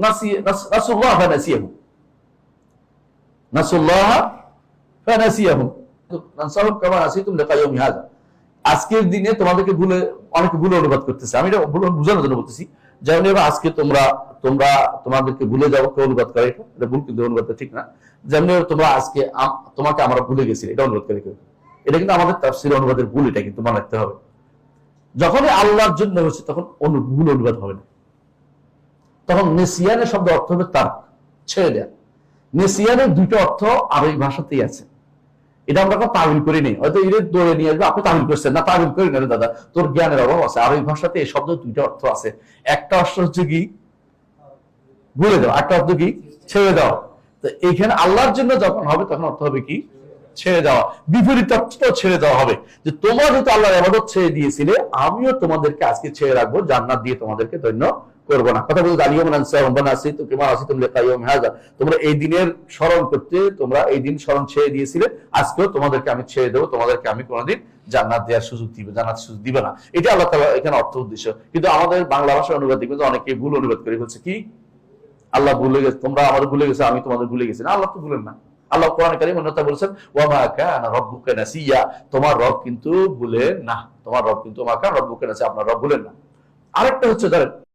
নাসি নাস- নাসুল্লাহ ফানাসিয়াহু নাসুল্লাহ ফানাসিয়াহু নানসাহুম কামা নাসিতুম লিকা ইয়াউমি হাযা আজকের দিনে তোমাদেরকে ভুলে, অনেকে ভুলে অনুবাদ করতেছে। আমি এটা বোঝানোর জন্য বলতেছি। যেমন আজকে তোমরা তোমরা তোমাদেরকে ভুলে যাব কেউ অনুবাদ করে এটা। ভুল কিন্তু অনুবাদটা ঠিক না। যেমন তোমরা আজকে তোমাকে আমরা ভুলে গেছি, এটা অনুবাদ করে কেউ। এটা কিন্তু আমাদের তাফসির অনুবাদের ভুল, এটা কিন্তু মনে রাখতে হবে। যখনই আল্লাহর জন্য হচ্ছে, তখন অনু- ভুল অনুবাদ হবে না। তখন নেসিয়ানের শব্দ অর্থ হবে তার, ছেড়ে দেয়া। নেসিয়ানের দুটো অর্থ আরবি ভাষাতেই আছে। এটা আমরা কোনো তামিল করি নি হয়তো এর দৌড়ে নিয়ে আসবে, আপনি তামিল করছেন না তামিল করি না দাদা, তোর জ্ঞানের অভাব আছে। আরবি ভাষাতে এই শব্দ দুইটা অর্থ আছে। একটা অর্থ হচ্ছে কি? ভুলে দাও একটা অর্থ কি? ছেড়ে দাও। তো এইখানে আল্লাহর জন্য যখন হবে, তখন অর্থ হবে কি? ছেড়ে দেওয়া, বিপরীত ছেড়ে দেওয়া হবে। যে তোমরা যেহেতু আল্লাহর আবাদত ছেড়ে দিয়েছিলে, আমিও তোমাদেরকে আজকে ছেড়ে রাখব, জান্নাত দিয়ে তোমাদেরকে ধন্য করব না। কথা বলতে আলিয়ম তোমরা এই দিনের স্মরণ করতে, তোমরা এই দিন স্মরণ ছেড়ে দিয়েছিলে, আজকেও তোমাদেরকে আমি ছেড়ে দেবো, তোমাদেরকে আমি কোনোদিন জান্নাত দেওয়ার সুযোগ দিবে জান্নাত সুযোগ দিবে না। এটা আল্লাহ তাআলা এখানে অর্থ উদ্দেশ্য। কিন্তু আমাদের বাংলা ভাষার অনুবাদ কিন্তু অনেকে ভুল অনুবাদ করে। বলছে, কি? আল্লাহ ভুলে গেছে, তোমরা আমাদের ভুলে গেছো, আমি তোমাদের ভুলে গেছি। না, আল্লাহ তো ভুলেন না। আল্লাহ কোরআন কারীম অন্যতা বলেছেন ওয়া মা কানা রাব্বুকা নাসিয়া। তোমার রব কিন্তু ভুলে না। তোমার রব কিন্তু মা কানা রাব্বুকা নাসিয়া, আপনার রব ভুলেন না। আরেকটা হচ্ছে ধরেন